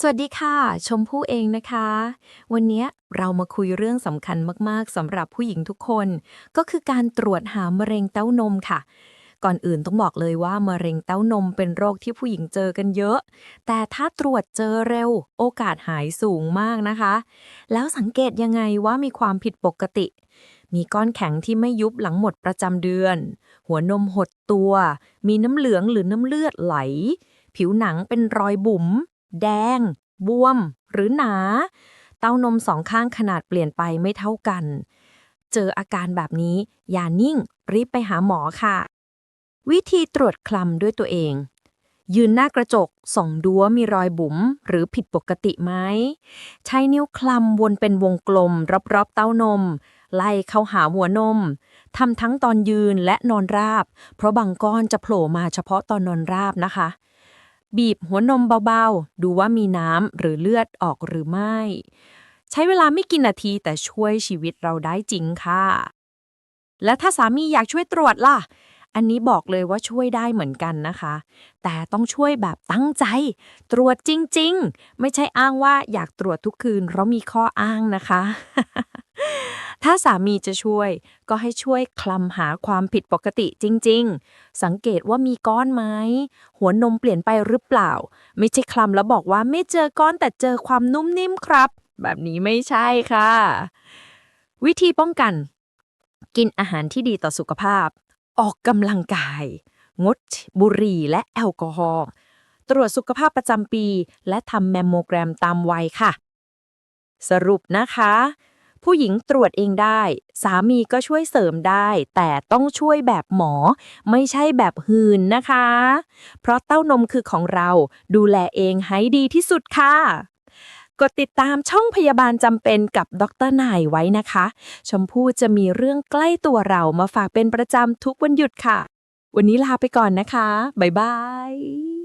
สวัสดีค่ะ ชมพู่เองนะคะ วันนี้เรามาคุยเรื่องสำคัญมากๆสำหรับผู้หญิงทุกคน ก็คือการตรวจหามะเร็งเต้านมค่ะ ก่อนอื่นต้องบอกเลยว่ามะเร็งเต้านมเป็นโรคที่ผู้หญิงเจอกันเยอะ แต่ถ้าตรวจเจอเร็ว โอกาสหายสูงมากนะคะ แล้วสังเกตยังไงว่ามีความผิดปกติ มีก้อนแข็งที่ไม่ยุบหลังหมดประจำเดือน หัวนมหดตัว มีน้ำเหลืองหรือน้ำเลือดไหล ผิวหนังเป็นรอยบุ๋ม แดง บวม หรือหนา เต้านมสองข้างขนาดเปลี่ยนไปไม่เท่ากัน เจออาการแบบนี้ อย่านิ่ง รีบไปหาหมอค่ะ วิธีตรวจคลำด้วยตัวเอง ยืนหน้ากระจก ส่องดูว่ามีรอยบุ๋ม หรือผิดปกติไหม ใช้นิ้วคลำวนเป็นวงกลม รอบๆเต้านม ไล่เข้าหาหัวนมทำทั้งตอนยืนและนอนราบ เพราะบางก้อนจะโผล่มาเฉพาะตอนนอนราบนะคะ บีบหัวนมเบาๆ ดูว่ามีน้ำหรือเลือดออกหรือไม่ ใช้เวลาไม่กี่นาทีแต่ช่วยชีวิตเราได้จริงค่ะ และถ้าสามีอยากช่วยตรวจล่ะ อันนี้บอกเลยว่าช่วยได้เหมือนกันนะคะ แต่ต้องช่วยแบบตั้งใจ ตรวจจริง ๆ ไม่ใช่อ้างว่าอยากตรวจทุกคืนเพราะมีข้ออ้างนะคะ ถ้าสามีจะช่วย ก็ให้ช่วยคลำหาความผิดปกติจริง ๆ สังเกตว่ามีก้อนไหม หัวนมเปลี่ยนไปหรือเปล่า ไม่ใช่คลำแล้วบอกว่าไม่เจอก้อนแต่เจอความนุ่มนิ่มครับ แบบนี้ไม่ใช่ค่ะ วิธีป้องกัน กินอาหารที่ดีต่อสุขภาพ ออกกำลังกาย งดบุหรี่และแอลกอฮอล์ตรวจสุขภาพประจำปี และทำแมมโมแกรมตามวัยค่ะ สรุปนะคะ ผู้หญิงตรวจเองได้ สามีก็ช่วยเสริมได้ แต่ต้องช่วยแบบหมอ ไม่ใช่แบบหืนนะคะ เพราะเต้านมคือของเราดูแลเองให้ดีที่สุดค่ะกดติดตามช่องพยาบาลจำเป็นกับดรนายไว้นะคะ ชมพู่จะมีเรื่องใกล้ตัวเรามาฝากเป็นประจำทุกวันหยุดค่ะ วันนี้ลาไปก่อนนะคะ บ๊ายบาย